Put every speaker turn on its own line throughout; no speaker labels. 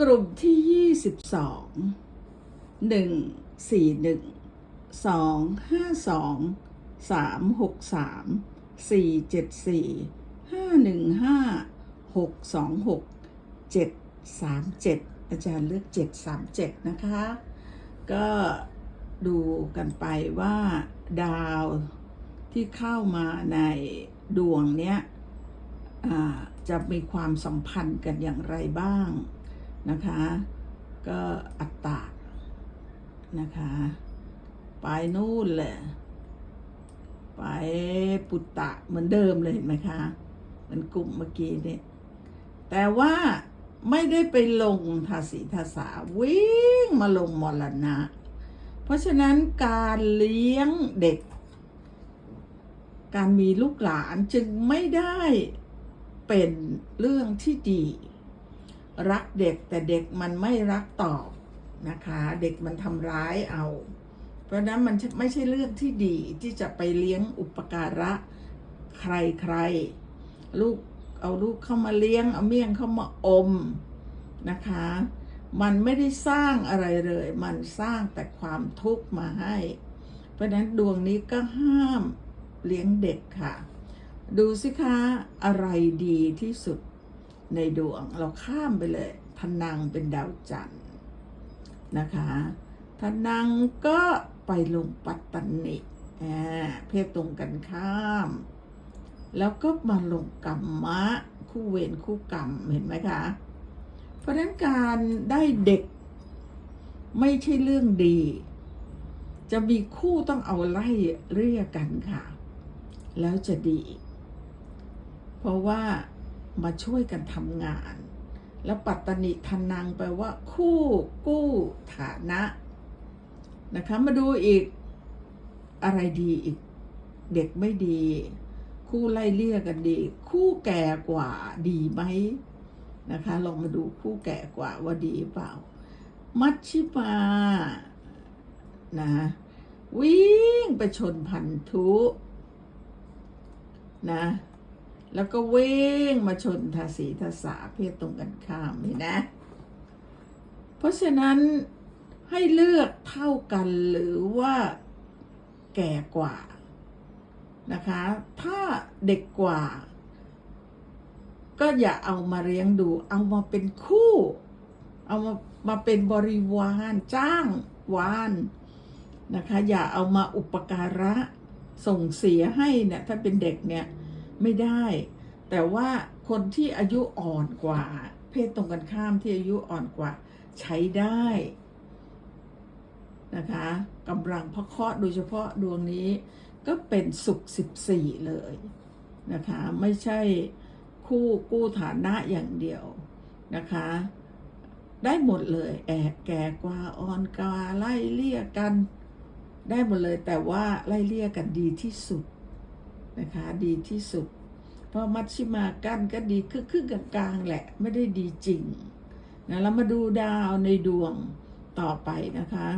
กลุ่มที่ยี่สิบสองหนึ่งสี่หนึ่งสองห้าสองสามหกสามสี่เจ็ดสี่ห้าหนึ่งห้าหกสองหกเจ็ดสามเจ็ดอาจารย์เลือกเจ็ดสามเจ็ดนะคะ ก็ดูกันไปว่าดาวที่เข้ามาในดวงเนี้ยจะมีความสัมพันธ์กันอย่างไรบ้าง นะคะ ก็อัตตานะคะ ไปนู่นเลยไปปุตตะเหมือนเดิมเลยเห็นไหมคะเหมือนกลุ่มเมื่อกี้เนี่ยแต่ว่าไม่ได้ไปลงทาสีทาสาวิ่งมาลงมรณะ เพราะฉะนั้นการเลี้ยงเด็ก การมีลูกหลานจึงไม่ได้เป็นเรื่องที่ดี รักเด็กแต่เด็กมันไม่รักตอบนะคะ เด็กมันทำร้ายเอา เพราะนั้นมันไม่ใช่เรื่องที่ดีที่จะไปเลี้ยงอุปการะใครใครลูกเอาลูกเข้ามาเลี้ยง เอาเมี่ยงเข้ามาอมนะคะ มันไม่ได้สร้างอะไรเลย มันสร้างแต่ความทุกข์มาให้ เพราะนั้นดวงนี้ก็ห้ามเลี้ยงเด็กค่ะ ดูสิคะอะไรดีที่สุด ในดวงเราข้ามไปเลยทนังเป็นดาวจันทร์นะคะทนังก็ไปลงปัตตนิอ่าเพศตรงกันข้าม แล้วก็มาลงกรรมะ คู่เวรคู่กรรมเห็นไหมคะ เพราะฉะนั้นการได้เด็กไม่ใช่เรื่องดี จะมีคู่ต้องเอาไล่เรียกกันค่ะ แล้วจะดี เพราะว่า มาช่วยกันทำงาน แล้วปัตตนิทนังแปลว่า คู่กู้ฐานะ นะคะ มาดูอีกอะไรดีอีก เด็กไม่ดี คู่ไล่เลี่ยกันดี คู่แก่กว่าดีไหมนะคะลองมาดูคู่แก่กว่าว่าดีเปล่า มัชชิมานะวิ่งไปชนพันธุนะ แล้วก็วิ่งมาชนทาสีทาสาเพศตรงกันข้ามเห็นนะ เพราะฉะนั้นให้เลือกเท่ากันหรือว่าแก่กว่านะคะ ถ้าเด็กกว่า ก็อย่าเอามาเลี้ยงดู เอามาเป็นคู่ เอามามาเป็นบริวารจ้างวานนะคะ อย่าเอามาอุปการะส่งเสียให้เนี่ยถ้าเป็นเด็กเนี่ย ไม่ได้ แต่ว่าคนที่อายุอ่อนกว่า เพศตรงกันข้ามที่อายุอ่อนกว่า ใช้ได้นะคะกำลังพระเคราะห์โดยเฉพาะดวงนี้ก็เป็นสุขสิบสี่เลยนะคะไม่ใช่คู่กู้ฐานะอย่างเดียวนะคะ ได้หมดเลยแอบแก่กว่าอ่อนกว่าไล่เลี่ยกัน ได้หมดเลยแต่ว่าไล่เลี่ยกันดีที่สุด นะคะดีที่สุด เพราะมัชชิมากันก็ดีครึ่งกลางๆแหละ ไม่ได้ดีจริงนะแล้วมาดูดาวในดวงต่อไปนะคะ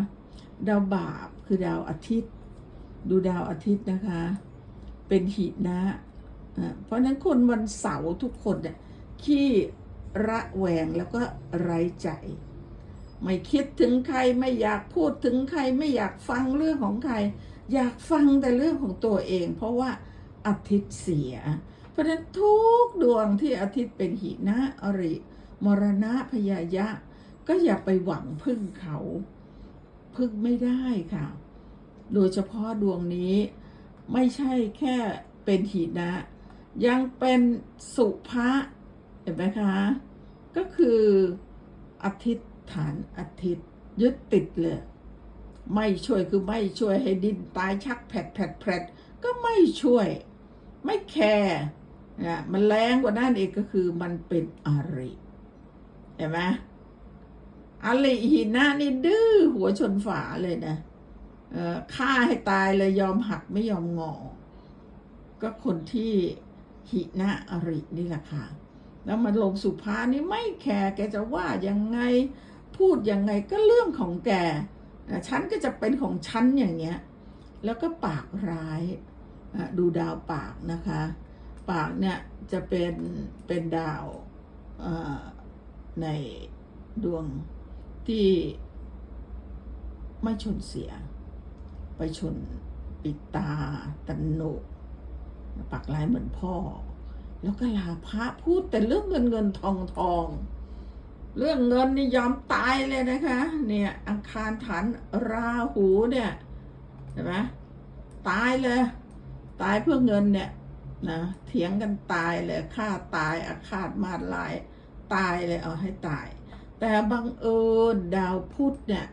ดาวบาปคือดาวอาทิตย์ ดูดาวอาทิตย์นะคะ เป็นหินะอะเพราะฉะนั้นคนวันเสาร์ทุกคนเนี่ยขี้ระแวงแล้วก็ไร้ใจ ไม่คิดถึงใครไม่อยากพูดถึงใครไม่อยากฟังเรื่องของใคร อยากฟังแต่เรื่องของตัวเอง เพราะว่า อาทิตย์เสีย เพราะฉะนั้นทุกดวงที่อาทิตย์เป็นหินะอริ มรณะพยายะ ก็อย่าไปหวังพึ่งเขา พึ่งไม่ได้ค่ะ โดยเฉพาะดวงนี้ไม่ใช่แค่เป็นหินะ ยังเป็นสุภะเห็นไหมคะ ก็คืออาทิตย์ฐานอาทิตย์ยึดติดเลยไม่ช่วยคือไม่ช่วยให้ดินตายชักแผดแผดแผดก็ไม่ช่วย ไม่แคร์นะมันแรงกว่านั้นอีกก็คือมันเป็นอริเห็นไหมอริหินะนี่ดื้อหัวชนฝาเลยนะเอ่อฆ่าให้ตายเลยยอมหักไม่ยอมงอ ก็คนที่หินะอรินี่แหละค่ะ แล้วมันลงสุภานี่ไม่แคร์แกจะว่ายังไงพูดยังไงก็เรื่องของแกฉันก็จะเป็นของฉันอย่างเงี้ย แล้วก็ปากร้าย ดูดาวปากนะคะ ปากเนี่ยจะเป็นเป็นดาวในดวงที่ไม่ชนเสีย ไปชนปิดตาตันโนปักลายเหมือนพ่อ แล้วก็ลาพระพูดแต่เรื่องเงินเงินทองทองเรื่องเงินนี่ยอมตายเลยนะคะ เนี่ยอังคารฐานราหูเนี่ยเห็นไหมตายเลย ตายเพื่อเงินเนี่ยนะเถียงกันตายเลยฆ่าตายอาฆาตมาดลาย ตายเลยเอาให้ตาย แต่บังเอิญดาวพุธเนี่ย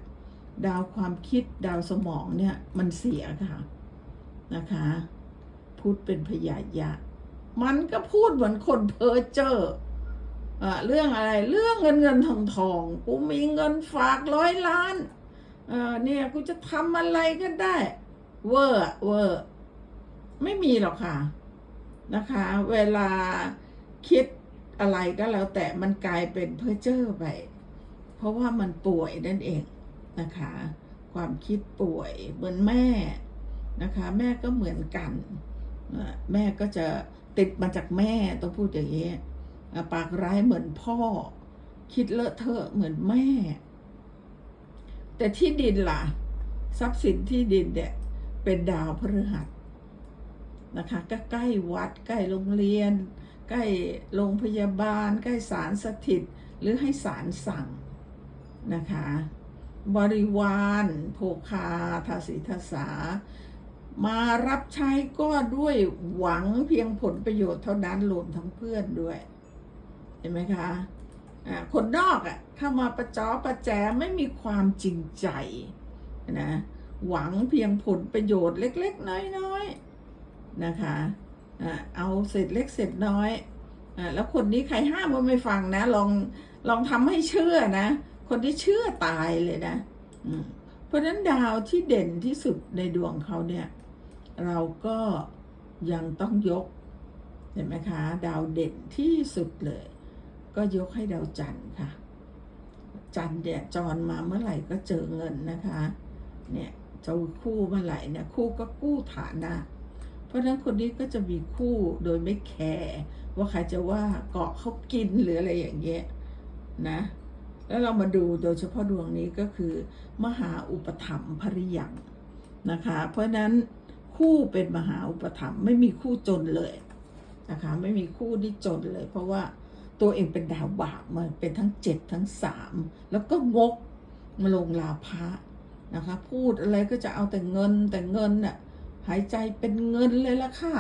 ดาวความคิดดาวสมองเนี่ยมันเสียค่ะนะคะ พุธเป็นพยายะ มันก็พูดเหมือนคนเพ้อเจ้ออะเรื่องอะไรเรื่องเงินเงินทองทองกูมีเงินฝากร้อยล้านเออเนี่ยกูจะทำอะไรก็ได้ เวอร์อเวอร์ ไม่มีหรอกค่ะนะคะ เวลาคิดอะไรก็แล้วแต่มันกลายเป็นเพ้อเจ้อไป เพราะว่ามันป่วยนั่นเองนะคะ ความคิดป่วยเหมือนแม่นะคะ แม่ก็เหมือนกันแม่ก็จะติดมาจากแม่ต้องพูดอย่างนี้ปากร้ายเหมือนพ่อ คิดเลอะเทอะเหมือนแม่ แต่ที่ดินล่ะ ทรัพย์สินที่ดินเนี่ยเป็นดาวพฤหัส นะคะก็ใกล้วัด ใกล้โรงเรียน ใกล้โรงพยาบาล ใกล้ศาลสถิต หรือให้ศาลสั่งนะคะ บริวารโภคาทาสีทาสา มารับใช้ก็ด้วยหวังเพียงผลประโยชน์เท่านั้นรวมทั้งเพื่อนด้วย เห็นไหมคะคนนอกอะ่ะเข้ามาประจอประแจไม่มีความจริงใจนะหวังเพียงผลประโยชน์เล็ก ๆ น้อย ๆ นะคะเอาเสร็จเล็กเสร็จน้อยอแล้วคนนี้ใครห้ามก็ไม่ฟังนะ ลองลองทำให้เชื่อนะ คนที่เชื่อตายเลยนะเพราะนั้นดาวที่เด่นที่สุดในดวงเขาเนี่ย เราก็ยังต้องยก เห็นไหมคะ ดาวเด่นที่สุดเลย ก็ยกให้ดาวจันทร์ค่ะ จันทร์เนี่ยจรมาเมื่อไหร่ก็เจอเงินนะคะ เนี่ยเจะคู่เมื่อไหร่เนี่ยคู่ก็กู้ฐานะ เพราะฉะนั้นคนนี้ก็จะมีคู่โดยไม่แคร์ว่าใครจะว่าเกาะเขากินหรืออะไรอย่างเงี้ยนะ แล้วเรามาดูโดยเฉพาะดวงนี้ก็คือ มหาอุปถัมภริยังนะคะ เพราะฉะนั้นคู่เป็นมหาอุปถัมภ์ไม่มีคู่จนเลยนะคะไม่มีคู่ที่จนเลย เพราะว่าตัวเองเป็นดาวบาปมันเป็นทั้งเจ็ดทั้งสามแล้วก็งกมาลงลาภะนะคะ พูดอะไรก็จะเอาแต่เงินแต่เงินน่ะ หายใจเป็นเงินเลยละค่ะ